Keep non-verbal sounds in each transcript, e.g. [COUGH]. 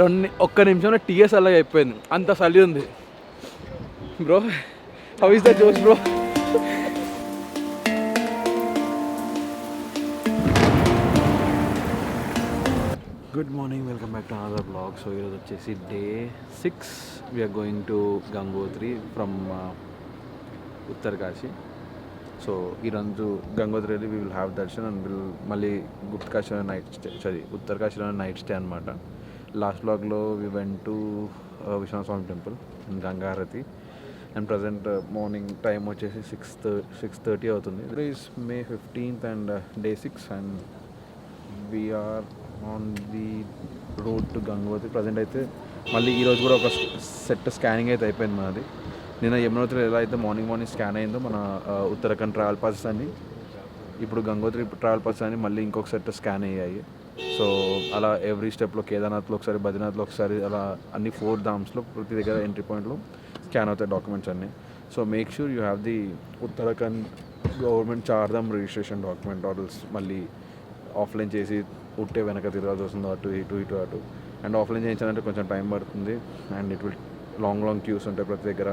రెండు ఒక్క నిమిషంలో టీఎస్ అలాగే అయిపోయింది. అంత చలి ఉంది. Bro how is the josh bro good morning welcome back to another vlog so ఈరోజు వచ్చేసి day six we're going to Gangotri from Uttarkashi so ఈరోజు గంగోత్రి వెళ్ళి we will have darshan and will మళ్ళీ గుప్తకాశిలో నైట్ స్టే సారీ ఉత్తరకాశిలో night stay అనమాట last బ్లాగ్లో we went to Vishwanatha Swami temple Ganga Aarti and present morning time వచ్చేసి six six thirty అవుతుంది. Is May fifteenth and day six and we're on the road to Gangotri present అయితే మళ్ళీ ఈరోజు కూడా ఒక set scanning అయితే అయిపోయింది మనది నిన్న యమునోత్రి ఎలా అయితే మార్నింగ్ మార్నింగ్ స్కాన్ అయిందో మన ఉత్తరాఖండ్ ట్రావెల్ పాసెస్ అని ఇప్పుడు గంగోత్రి ట్రావెల్ పాసెస్ అని మళ్ళీ ఇంకొక సెట్ స్కాన్ అయ్యాయి. సో అలా ఎవ్రీ స్టెప్లో కేదార్నాథ్లో ఒకసారి బద్రీనాథ్లో ఒకసారి అలా అన్ని ఫోర్ ధామ్స్లో ప్రతి దగ్గర ఎంట్రీ పాయింట్లో స్కాన్ అవుతాయి డాక్యుమెంట్స్ అన్నీ. So make sure you have the Uttarakhand government Char Dham registration document orders మళ్ళీ ఆఫ్లైన్ చేసి ఉట్టే వెనక తిరగాల్సి వస్తుంది అటు ఇటు ఇటు అటు. అండ్ ఆఫ్లైన్ చేయించాలంటే కొంచెం టైం పడుతుంది. And it will long long queues ఉంటాయి ప్రతి దగ్గర.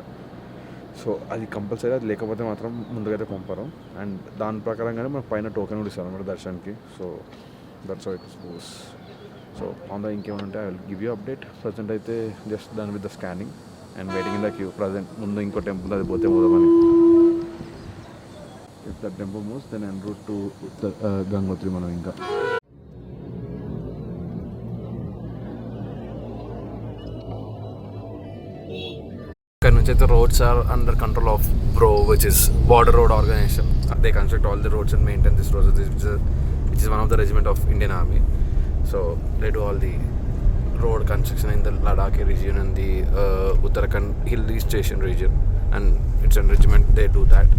సో అది కంపల్సరీ అది లేకపోతే మాత్రం ముందుకైతే పంపరు. అండ్ దాని ప్రకారంగానే మనకు పైన టోకెన్ కూడా ఇస్తారు అనమాట దర్శన్కి. So that's it suppose so on the ఇంకేమైనా ఉంటే I will give you update present అయితే జస్ట్ దాని with the scanning and waiting in the queue present ముందు ఇంకో టెంపుల్ అది పోతే పోదామని. If the temple moves then and route to Gangotri మనం ఇంకా. ఇక్కడ roads are under control of BRO which is border road organisation they construct all the roads and maintain this roads which is one of the regiment of Indian army so they do all the road construction in the Ladakh region and the Uttarakhand hill station region and it's and regiment they do that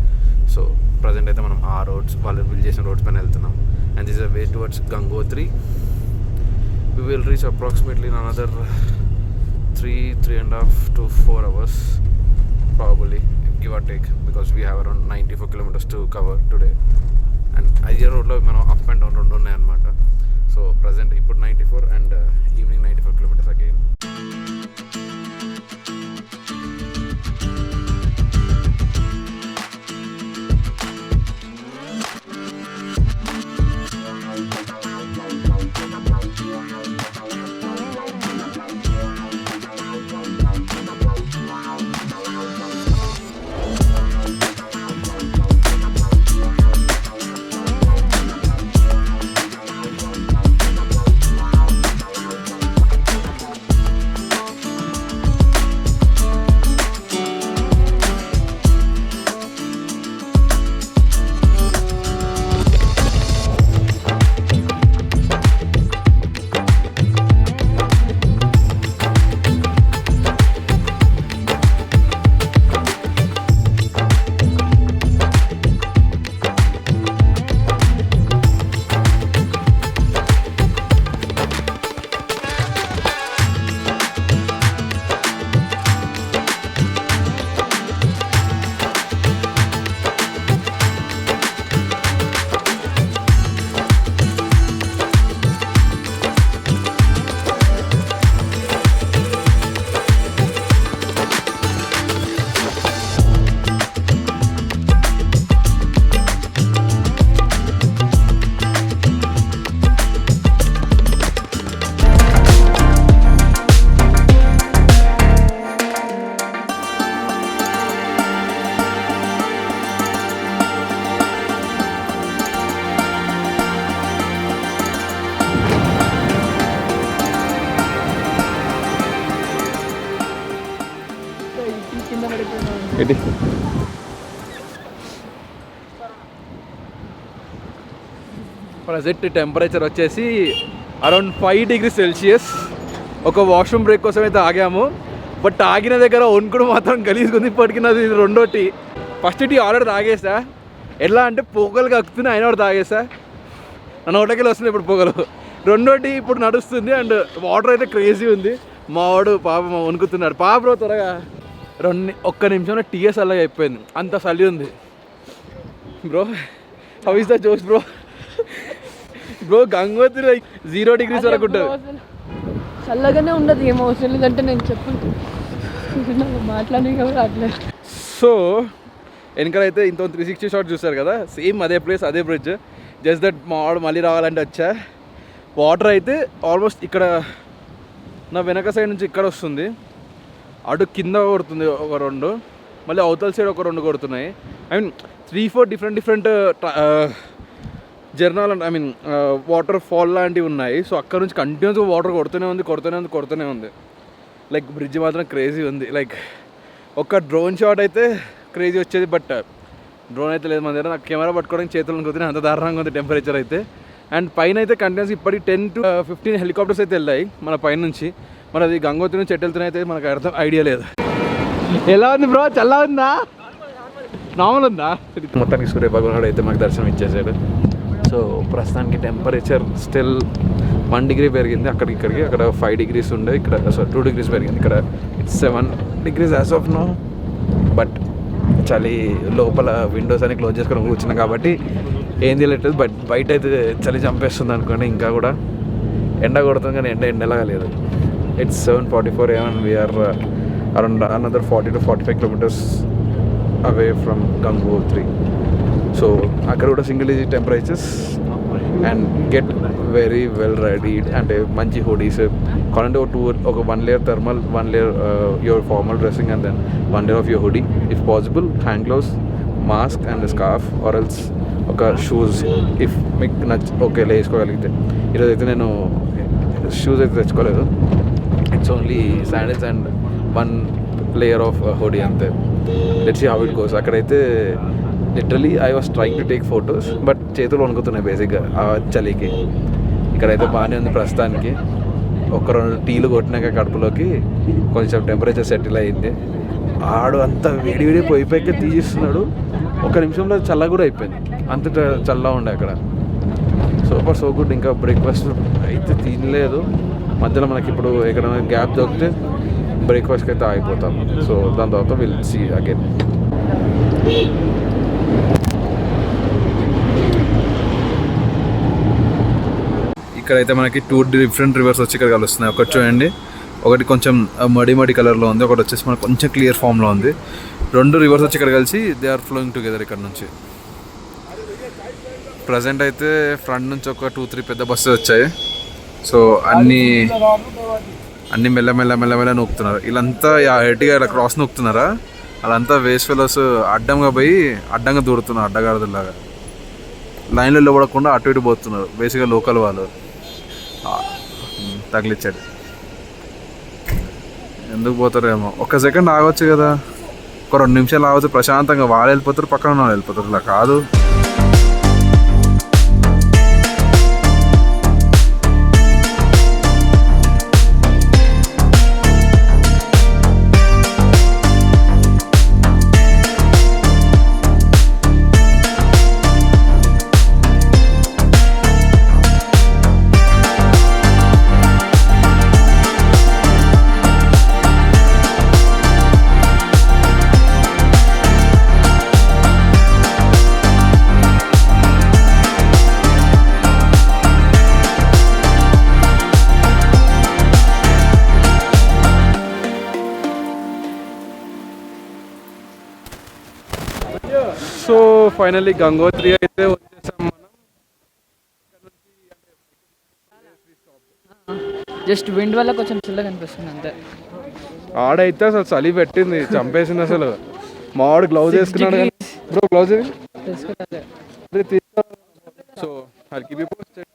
so present అయితే మనం ఆ roads వాళ్ళు build చేసిన roads పైన వెళ్తున్నాం. And this a way towards Gangotri we will reach approximately in another three three and half to four hours probably give or take because we have around 94 kilometers to cover today and అదే రోడ్లో మనం up and down రెండు ఉన్నాయి అనమాట so present ఇప్పుడు ninety four and evening ninety four kilometers again present temperature వచ్చేసి around five degree celsius. ఒక washroom break కోసం అయితే ఆగాము బట్ ఆగిన దగ్గర వణుకుడు మాత్రం గలీజ్గుంది. ఇప్పటికీ నాది రెండో టీ. ఫస్ట్ టీ ఆర్డర్ తాగేసా. ఎలా అంటే పొగలు కక్కుతున్నాయి ఆయన కూడా తాగేసా. నా నోటకెళ్ళి వస్తుంది ఇప్పుడు పొగలు. రెండో టీ ఇప్పుడు నడుస్తుంది అండ్ వాటర్ అయితే క్రేజీ ఉంది. మా వాడు పాప వణుకుతున్నాడు. పాప బ్రో త్వరగా. రెండు ఒక్క నిమిషంలో టీఎస్ అలాగే అయిపోయింది. అంత చలి ఉంది. Bro how is the Jose bro? Bro Gangotri zero degrees వరకు ఉంటుంది. చల్లగానే ఉండదు ఏమో అవసరం లేదంటే నేను చెప్పను. మాట్లాడే అట్లా సో వెనకాల అయితే ఇంత త్రీ సిక్స్టీ షాట్ చూస్తారు కదా? సేమ్ అదే ప్లేస్ అదే బ్రిడ్జ్ జస్ట్ దట్ మా వాడు మళ్ళీ రావాలంటే వచ్చా. వాటర్ అయితే ఆల్మోస్ట్ ఇక్కడ నా వెనక సైడ్ నుంచి ఇక్కడ వస్తుంది. అటు కింద కొడుతుంది ఒక రెండు. మళ్ళీ అవతల సైడ్ ఒక రెండు కొడుతున్నాయి. I mean three four different different జర్నాల్ I mean water fall లాంటివి ఉన్నాయి. సో అక్కడ నుంచి కంటిన్యూస్గా వాటర్ కొడుతూనే ఉంది కొడుతూనే ఉంది కొడుతూనే ఉంది. లైక్ బ్రిడ్జ్ మాత్రం క్రేజీ ఉంది. లైక్ ఒక డ్రోన్ షాట్ అయితే క్రేజీ వచ్చేది బట్ డ్రోన్ uh, అయితే లేదు మన దగ్గర. నాకు కెమెరా పట్టుకోవడానికి చేతులను కొద్దిగా అంత దారుణంగా ఉంది టెంపరేచర్ అయితే. అండ్ పైన అయితే కంటిన్యూస్ ఇప్పటికి టెన్ టు ఫిఫ్టీన్ హెలికాప్టర్స్ అయితే వెళ్ళాయి మన పైన నుంచి. మరి అది గంగోత్రి నుంచి ఎటు అయితే మనకు అర్థం ఐడియా లేదు. ఎలా ఉంది బ్రో చల్లా ఉందా? నార్మల్ ఉందా? మొత్తానికి సూర్య భగవానుడు అయితే మాకు దర్శనం ఇచ్చేసాడు. సో ప్రస్తుతానికి టెంపరేచర్ స్టిల్ వన్ డిగ్రీ పెరిగింది. అక్కడికి ఇక్కడికి అక్కడ ఫైవ్ డిగ్రీస్ ఉండే ఇక్కడ సారీ టూ డిగ్రీస్ పెరిగింది. ఇక్కడ it's seven degrees as of now. But చలి లోపల విండోస్ అని క్లోజ్ చేసుకొని కూర్చున్నాం కాబట్టి ఏం తెలియట్లేదు. బట్ బయట అయితే చలి చంపేస్తుంది అనుకోండి ఇంకా కూడా. ఎండ కొడుతుంది కానీ ఎండ ఎండలాగా లేదు. It's seven forty four AM we're around another forty to forty five kilometers away from Gangotri so అక్కడ కూడా single digit temperatures and get very well readied అంటే మంచి హుడీస్ కావాలంటే ఒక టూ ఒక one layer thermal one layer your formal dressing and then one layer of your hoodie if possible hand gloves mask and scarf or else ఒక shoes if మీకు నచ్చ okay వేసుకోగలిగితే ఈరోజు అయితే నేను షూస్ అయితే తెచ్చుకోలేదు. It's only sandals and one layer of hoodie అంతే. Let's see how it goes అక్కడైతే literally I was trying to take photos but చేతులు వణుకుతున్నాయి బేసిక్గా ఆ చలికి. ఇక్కడైతే బాగానే ఉంది ప్రస్తుతానికి. ఒక రెండు టీలు కొట్టినాక కడుపులోకి కొంచెం టెంపరేచర్ సెటిల్ అయింది. ఆడు అంత వేడి వేడి పొయ్యి పైకి తీసిస్తున్నాడు. ఒక నిమిషంలో చల్ల కూడా అయిపోయింది. అంత చల్ల ఉండే అక్కడ. సూపర్ సో గుడ్ ఇంకా బ్రేక్ఫాస్ట్ అయితే తినలేదు. మధ్యలో మనకి ఇప్పుడు ఎక్కడైనా గ్యాప్ దొరికితే బ్రేక్ఫాస్ట్కి అయితే ఆగిపోతాం. సో దాని తర్వాత విల్ సీ అగైన్ ఇక్కడైతే మనకి టూ డిఫరెంట్ రివర్స్ వచ్చి ఇక్కడ కలుస్తున్నాయి. ఒకటి చూడండి. ఒకటి కొంచెం మడి మడి కలర్లో ఉంది. ఒకటి వచ్చేసి మనకు కొంచెం క్లియర్ ఫామ్లో ఉంది. రెండు రివర్స్ వచ్చి ఇక్కడ కలిసి దే ఆర్ ఫ్లోయింగ్ టుగెదర్ ఇక్కడ నుంచి. ప్రజెంట్ అయితే ఫ్రంట్ నుంచి ఒక టూ త్రీ పెద్ద బస్సెస్ వచ్చాయి. సో అన్నీ అన్ని మెల్ల మెల్ల మెల్ల మెల్ల నూపుతున్నారు వీళ్ళంతా ఎట్టిగా ఇలా క్రాస్ నూపుతున్నారా వాళ్ళంతా వేస్ట్ ఫెలోస్ అడ్డంగా పోయి అడ్డంగా దూరుతున్నారు అడ్డగారదులాగా లైన్లో నిలబడకుండా అటు ఇటు పోతున్నారు. బేసిక్గా లోకల్ వాళ్ళు. తగిలిచ్చాడు ఎందుకు పోతారేమో. ఒక సెకండ్ ఆగొచ్చు కదా. ఒక రెండు నిమిషాలు ఆగొచ్చు. ప్రశాంతంగా వాళ్ళు వెళ్ళిపోతారు పక్కన వాళ్ళు వెళ్ళిపోతారు. ఇలా కాదు. ఫైనల్లీ గంగోత్రి అయితే వచ్చేసాం మనం. జస్ట్ విండ్ వల్ల కొంచెం చిల్లగా అనిపిస్తుంది అంతే. ఆడైతే అసలు చలి పెట్టింది చంపేసింది అసలు. మావాడు గ్లౌజ్ వేసుకున్నాడు కానీ బ్రో గ్లౌజ్ సో హల్కి బి పోస్టెడ్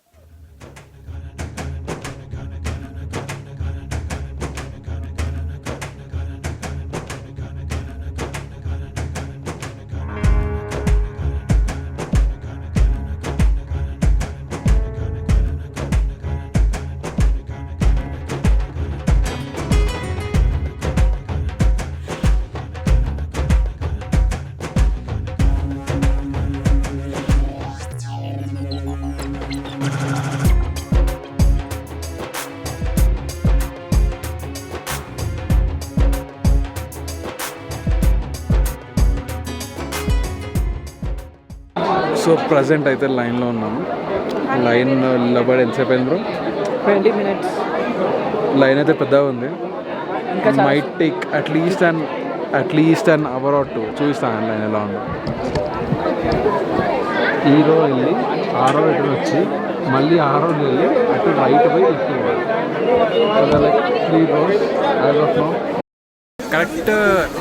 ప్రజెంట్ అయితే లైన్లో ఉన్నాము. లైన్ నిలబడి ఎంతసేపు అయింది బ్రో? Twenty minutes. లైన్ అయితే పెద్దగా ఉంది. Might take at least and at least an hour or two చూస్తాను లైన్ ఎలా ఉంది. ఈ రో వెళ్ళి ఆరో రిటర్న్ వచ్చి మళ్ళీ ఆరో వెళ్ళి అటు రైట్ పోయి లెఫ్ట్ త్రీ కరెక్ట్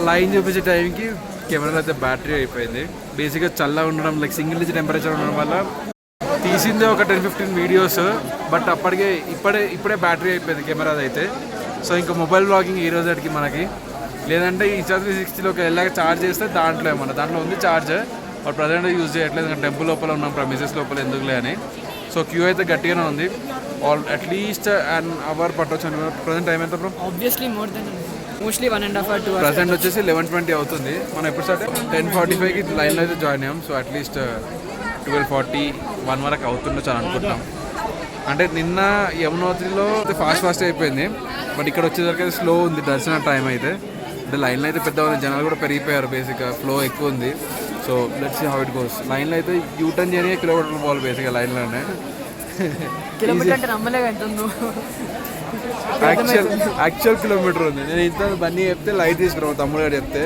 లైన్ చూపించే టైంకి కెమెరాలో అయితే బ్యాటరీ అయిపోయింది. బేసిక్గా చల్లగా ఉండడం లైక్ సింగిల్ డిజిట్ టెంపరేచర్ ఉండడం వల్ల తీసింది ఒక టెన్ ఫిఫ్టీన్ వీడియోస్ బట్ అప్పటికే ఇప్పుడే ఇప్పుడే బ్యాటరీ అయిపోయింది కెమెరాది అయితే. సో ఇంకా మొబైల్ బ్లాగింగ్ ఈ రోజుకి మనకి. లేదంటే ఈ త్రీ సిక్స్టీలోకి వెళ్ళాక ఛార్జ్ చేస్తే దాంట్లో ఏమన్నా దాంట్లో ఉంది ఛార్జ్ బట్ ప్రజెంట్ యూజ్ చేయట్లేదు ఇంకా టెంపుల్ లోపల ఉన్నాం ప్రమిసెస్ లోపల ఎందుకులే అని. సో క్యూ అయితే గట్టిగానే ఉంది. All at least an hour పట్టొచ్చు ప్రజెంట్ టైం ఎంత bro obviously more than mostly one and half two present వచ్చేసి లెవెన్ ట్వంటీ అవుతుంది. మనం ఎప్పుడు స్టార్ట్ టెన్ ఫార్టీ ఫైవ్కి లైన్లో అయితే జాయిన్ అయ్యాం. So at least twelve forty one వరకు అవుతుండొచ్చు అని అనుకుంటున్నాం. అంటే నిన్న యమునోత్రిలో ఫాస్ట్ ఫాస్ట్ అయిపోయింది. బట్ ఇక్కడ వచ్చేసరికి అయితే స్లో ఉంది. దర్శన టైం అయితే. అంటే లైన్లో అయితే పెద్ద ఉంది జనాలు కూడా పెరిగిపోయారు. బేసిక్గా ఫ్లో ఎక్కువ ఉంది. So let's how it goes లైన్లో అయితే యూటర్న్ చేయని కిలోమీటర్లు పోవాలి బేసిక్గా లైన్లోనే కిలోమీటర్ అంటే నమ్మలేక యాక్చువల్ యాక్చువల్ కిలోమీటర్ ఉంది. నేను ఇంత బన్నీ చెప్తే లైట్ తీసుకున్నాను తమ్ముడు గారు చెప్తే.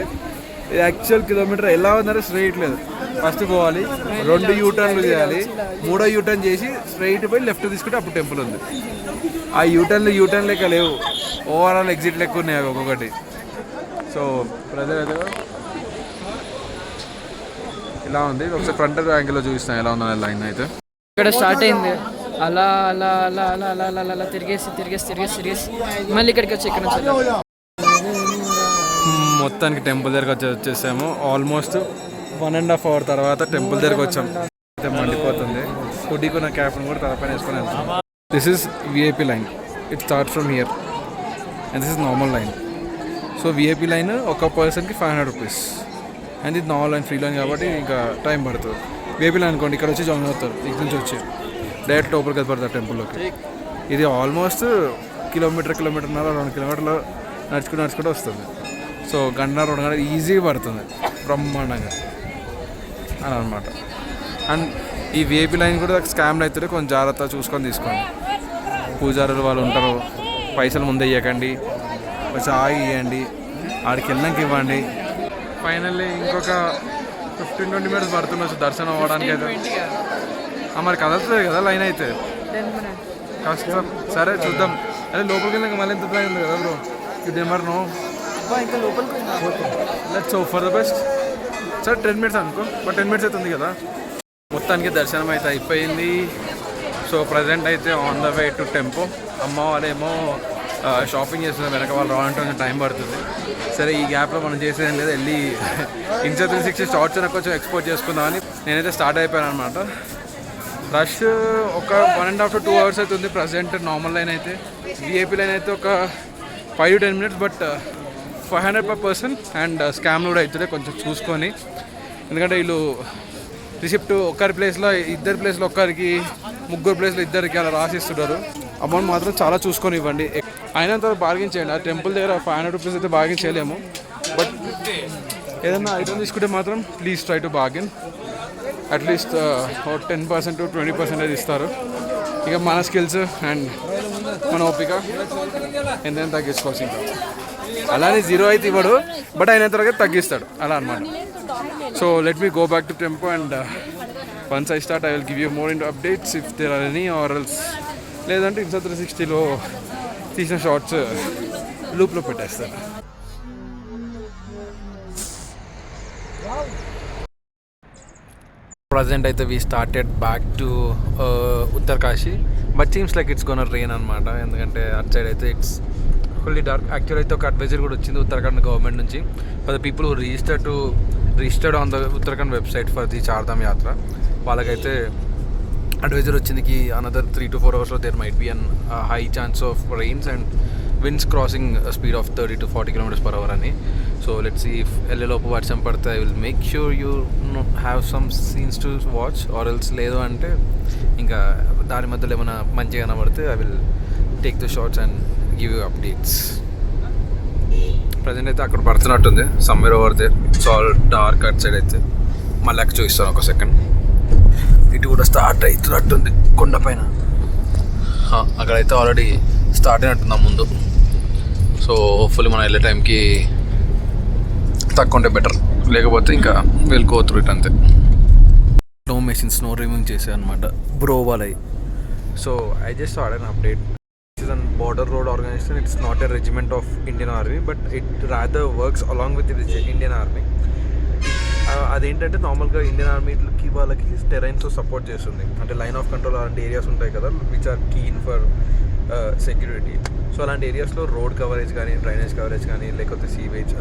ఇది యాక్చువల్ కిలోమీటర్ ఎలా ఉందంటే స్ట్రైట్ లేదు. ఫస్ట్ పోవాలి రెండు యూటర్న్లు చేయాలి. మూడో యూటర్న్ చేసి స్ట్రైట్ పోయి లెఫ్ట్ తీసుకుంటే అప్పుడు టెంపుల్ ఉంది. ఆ యూటర్న్లు యూటర్న్ లెక్క లేవు. ఓవరాల్ ఎగ్జిట్ లెక్క ఉన్నాయి అవి ఒక్కొక్కటి. సో బ్రదర్ అయితే ఇలా ఉంది? ఒకసారి ఫ్రంట్ యాంగిల్లో చూపిస్తాను. ఎలా ఉందో లైన్ అయితే. ఇక్కడ స్టార్ట్ అయింది. అలా అలా అలా అలా అలా అలా అలా తిరిగేసి తిరిగేసి తిరిగేసి తిరిగేసి మళ్ళీ ఇక్కడికి వచ్చి ఇక్కడ నుంచి మొత్తానికి టెంపుల్ దగ్గరకు వచ్చి వచ్చేసాము. Almost one and half hour తర్వాత టెంపుల్ దగ్గరకు వచ్చాం. అయితే మండిపోతుంది. ఫుడ్కి నా క్యాప్ను కూడా తలపైన వేసుకొని వెళ్తాం. This is VIP line it start from here and this is normal line so VIP line ఒక పర్సన్కి ఫైవ్ హండ్రెడ్ రూపీస్ అండ్ ఇది నార్మల్ లైన్ ఫ్రీ లైన్ కాబట్టి ఇంకా టైం పడుతుంది. విఐపి లైన్ అనుకోండి ఇక్కడ వచ్చి జాయిన్ అవుతారు. ఇక్కడ నుంచి వచ్చి. డైరెక్ట్ లోపలికి వెళ్ళిపోతారు టెంపుల్లోకి. ఇది ఆల్మోస్ట్ కిలోమీటర్ కిలోమీటర్న్నర రెండు కిలోమీటర్లు నడుచుకుంటూ నడుచుకుంటూ వస్తుంది. సో గంట రెండు గంటలు ఈజీగా పడుతుంది. బ్రహ్మాండంగా. అని అనమాట అండ్ ఈ విఐపి లైన్ కూడా స్కామ్లు అయితే కొంచెం జాగ్రత్త చూసుకొని తీసుకోండి. పూజారులు వాళ్ళు ఉంటారు. పైసలు ముందే ఇవ్వకండి కొంచెం ఆగి ఇవ్వండి ఆడికి వెళ్ళాక ఇవ్వండి. ఫైనల్లీ ఇంకొక ఫిఫ్టీన్ ట్వంటీ మినిట్స్ పడుతుండొచ్చు. దర్శనం అవ్వడానికి అయితే మరి కదలట్లేదు కదా లైన్ అయితే. కష్టం. సరే చూద్దాం. అదే లోపలికి వెళ్ళాక మళ్ళీ ఎంత టైం ఉంది కదా బ్రో ఇది మరి నో ఇంకా లోపలికి hope for the best sir ten minutes అనుకో. బట్ టెన్ మినిట్స్ అవుతుంది కదా. మొత్తానికి దర్శనం అయితే అయిపోయింది. సో ప్రజెంట్ అయితే on the way to tempo అమ్మ వాళ్ళేమో షాపింగ్ చేస్తున్నారు వెనక వాళ్ళు రావాలంటే కొంచెం టైం పడుతుంది. సరే ఈ గ్యాప్లో మనం చేసేది లేదు. వెళ్ళి ఇన్సా త్రీ సిక్స్టీ షార్ట్స్ కొంచెం ఎక్స్పోర్ట్ చేసుకుందామని నేనైతే స్టార్ట్ అయిపోయాను అనమాట రష్ ఒక one and half to two hours అవుతుంది ప్రజెంట్ నార్మల్ లైన్ అయితే. విఐపి లైన్ అయితే ఒక five to ten minutes but five hundred per person and scam కూడా అవుతుంది కొంచెం చూసుకొని. ఎందుకంటే వీళ్ళు రిసిప్ట్ ఒక్కరి ప్లేస్లో ఇద్దరి ప్లేస్లో ఒక్కరికి ముగ్గురు ప్లేస్లో ఇద్దరికి అలా రాసిస్తున్నారు. అమౌంట్ మాత్రం చాలా చూసుకొని ఇవ్వండి. అయినంత బార్గెన్ చేయండి. ఆ టెంపుల్ దగ్గర ఫైవ్ హండ్రెడ్ రూపీస్ అయితే బార్గెన్ చేయలేము. బట్ ఏదైనా ఐటమ్ తీసుకుంటే మాత్రం please try to bargain at least ten percent to twenty percentage ఇస్తారు. ఇక మన స్కిల్స్ అండ్ మన ఓపిక ఎంతైనా తగ్గించుకోవచ్చు ఇంకా అలానే జీరో అయితే ఇవ్వడు బట్ అయిన తర్వాత తగ్గిస్తాడు. అలా అనమాట so let me go back to tempo and once I start I will give you more in updates if there are any or else లేదంటే ఇన్సా త్రీ సిక్స్టీలో తీసిన షార్ట్స్ లూప్లో uh, పెట్టేస్తాను. ప్రజెంట్ అయితే we started back to Uttarkashi but seems like it's gonna rain అనమాట ఎందుకంటే at side అయితే it's fully dark actual అయితే ఒక అడ్వైజర్ కూడా వచ్చింది ఉత్తరాఖండ్ గవర్నమెంట్ నుంచి for the people register to registered on the Uttarakhand website for the Chardham Yatra వాళ్ళకైతే adviser వచ్చింది కి అనదర్ త్రీ టు ఫోర్ అవర్స్లో there might be an high chance of rains and winds crossing speed of thirty to forty kilometers per hour అని. So let's if వెళ్ళేలోపు వర్షం పడితే I will make sure you have some scenes to watch or else లేదు అంటే ఇంకా దాని మధ్యలో ఏమైనా మంచిగా కనబడితే I will take the shorts and give you updates present అయితే అక్కడ పడుతున్నట్టుంది. Summer over they it's all dark at side అయితే. మళ్ళీ అక్కడ చూపిస్తాను ఒక సెకండ్ ఇటు కూడా స్టార్ట్ అవుతున్నట్టుంది కొండపైన. అక్కడైతే ఆల్రెడీ స్టార్ట్ అయినట్టున్నాం ముందు. సో హోప్ఫుల్లీ మనం వెళ్ళే టైంకి తక్కువ ఉంటే బెటర్ లేకపోతే ఇంకా వెళ్ళిపోతురు ఇటు అంతే స్నో మెషిన్ స్నో రిమూవ్ చేసే అనమాట బ్రో వాళ్ళవి So I just saw an update. This is a border road organization. It's not a regiment of Indian Army, but it rather works along with the regi- Indian Army. ఆ- అదేంటంటే నార్మల్గా Indian ఆర్మీకి వాళ్ళకి terrains support చేస్తుంది అంటే line of control అలాంటి areas ఉంటాయి కదా which are keen for security so అలాంటి ఏరియాస్లో రోడ్ కవరేజ్ కానీ డ్రైనేజ్ కవరేజ్ కానీ లేకపోతే sewage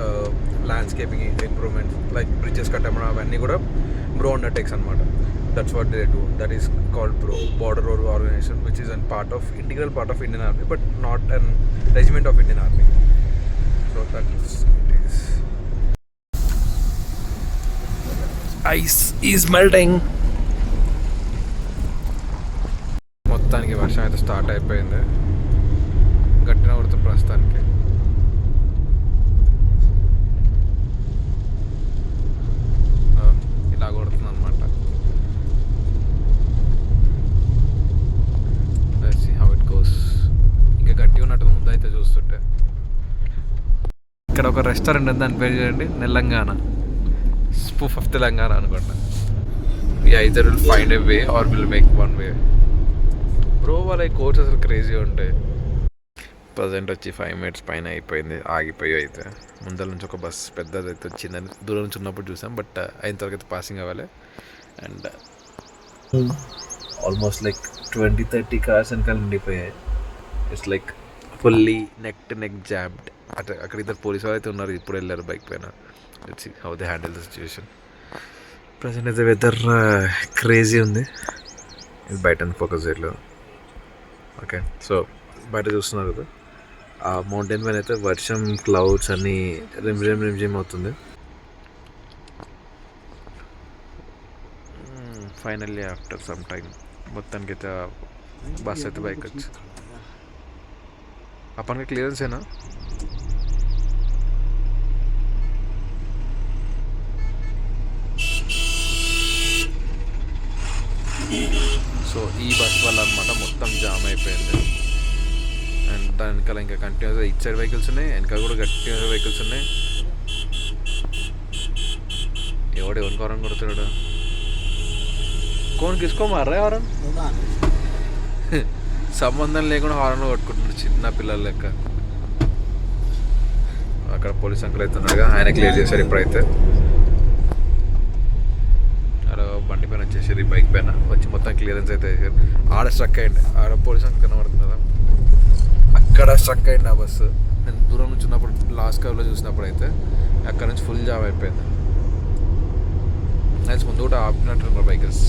landscaping improvements like bridges కట్టడం అవన్నీ కూడా బ్రో అండర్టేక్స్ అనమాట that's what they do that is called bro border road organisation which is an part of integral part of Indian army but not an regiment of Indian army so that it is ice is melting మొత్తానికి వర్షం అయితే start అయిపోయింది. గట్టిన కొడుతుంది ప్రస్తుతానికి. ఇలా కొడుతుంది అనమాట హౌ ఇట్ గోస్ ఇంకా గట్టి ఉన్నట్టు ముందు అయితే చూస్తుంటే. ఇక్కడ ఒక రెస్టారెంట్ ఉంది దాని పేరు చేయండి తెలంగాణ. స్పూఫ్ ఆఫ్ తెలంగాణ అనుకుంటా. Either will find a way or will make one way bro వాళ్ళ కోర్స్ అసలు క్రేజీ ఉంటాయి. ప్రజెంట్ వచ్చి ఫైవ్ మినిట్స్ పైన అయిపోయింది ఆగిపోయి అయితే. ముందర నుంచి ఒక బస్ పెద్దది అయితే వచ్చిందని దూరం నుంచి ఉన్నప్పుడు చూసాం బట్ uh, అయిన తర్వాత అయితే పాసింగ్ అవ్వాలి. And almost like twenty thirty cars వెనకాల ఉండిపోయాయి it's like fully neck to neck jammed at అక్కడ ఇద్దరు పోలీసు వాళ్ళు అయితే ఉన్నారు ఇప్పుడు వెళ్ళారు బైక్ పైన. It's how they handle the situation present అయితే వెదర్ క్రేజీ uh, ఉంది. ఇది బయట ఫోకస్ చేయలేదు ఓకే. సో బయట చూస్తున్నారు కదా. ఆ మౌంటైన్ పైన అయితే వర్షం క్లౌడ్స్ అన్నీ రిమ్ రిమ్ రిమ్ జిమ్ అవుతుంది. ఫైనల్లీ ఆఫ్టర్ సమ్ టైం మొత్తానికి అయితే బస్ అయితే బైక్ వచ్చి. ఆ క్లియరెన్సేనా సో ఈ బస్ వల్ల అనమాట మొత్తం జామ్ అయిపోయింది. అండ్ దాని వెనకాల ఇంకా కంటిన్యూస్గా ఇటు సైడ్ వెహికల్స్ ఉన్నాయి వెనకాల కూడా కంటిన్యూస్ వెహికల్స్ ఉన్నాయి. ఎవడు ఎవరి కోరం కొడుతున్నాడు? కోన్ తీసుకోమారా ఎవరం? [LAUGHS] సంబంధం లేకుండా హారన్ కొట్టుకుంటున్నాడు చిన్న పిల్లల లెక్క. అక్కడ పోలీస్ అంకుల్ అయితే ఉన్నాడుగా ఆయన క్లియర్ చేశారు ఇప్పుడైతే ఆడ బండి ఈ బైక్ పైన. వచ్చి మొత్తం క్లియరెన్స్ అయితే చేశారు. ఆడ స్ట్రక్ అయ్యండి ఆడ పోలీస్ అంత కనబడుతుంది కదా. అక్కడ స్ట్రక్ అయ్యింది ఆ బస్సు నేను దూరం నుంచి ఉన్నప్పుడు లాస్ట్ కవర్లో చూసినప్పుడు అయితే అక్కడ నుంచి ఫుల్ జామ్ అయిపోయింది. నైస్ ముందు కూడా ఆపినట్టు బైకర్స్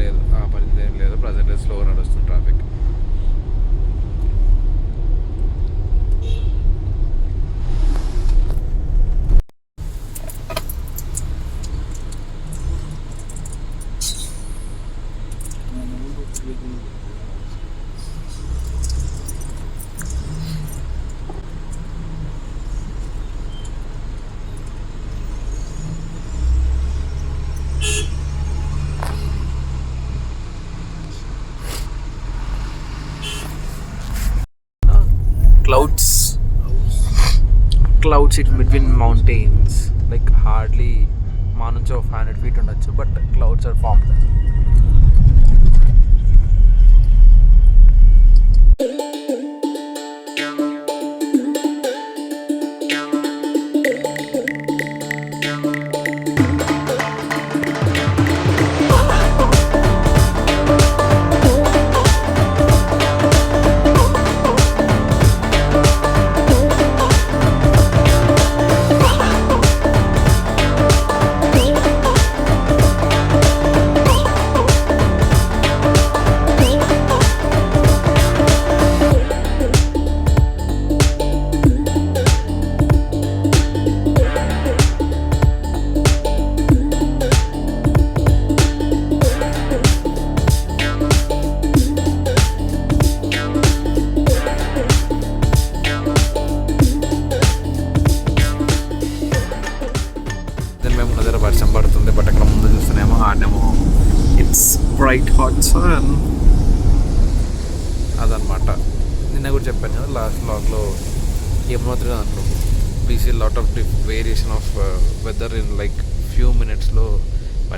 లేదు. ఆ పరిస్థితి ఏం లేదు. ప్రజెంట్ స్లో నడుస్తుంది traffic sit between mountains like hardly మా నుంచి ఒక ఫైవ్ హండ్రెడ్ ఫీట్ ఉండొచ్చు బట్ క్లౌడ్స్ ఆర్ ఫార్మ్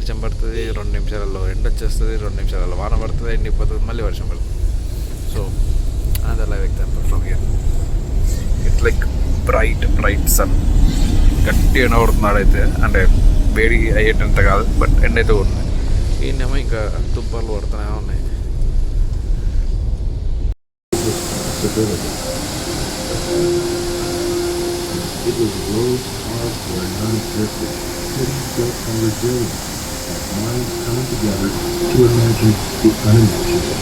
వర్షం పడుతుంది రెండు నిమిషాలలో ఎండ వచ్చేస్తుంది రెండు నిమిషాలలో వాన పడుతుంది ఎండిపోతుంది మళ్ళీ వర్షం పడుతుంది. సో అది అలా example from here it's like bright bright sun గట్టి ఎండ కొడుతున్నాడు అయితే అంటే వేడి అయ్యేటంత కాదు బట్ ఎండ అయితే కొడుతుంది. ఈయనేమో ఇంకా తుప్పాలు పడుతూనే ఉన్నాయి. It was Rose hard where none existed. Cities on resilience, like minds coming together to imagine the unimaginable.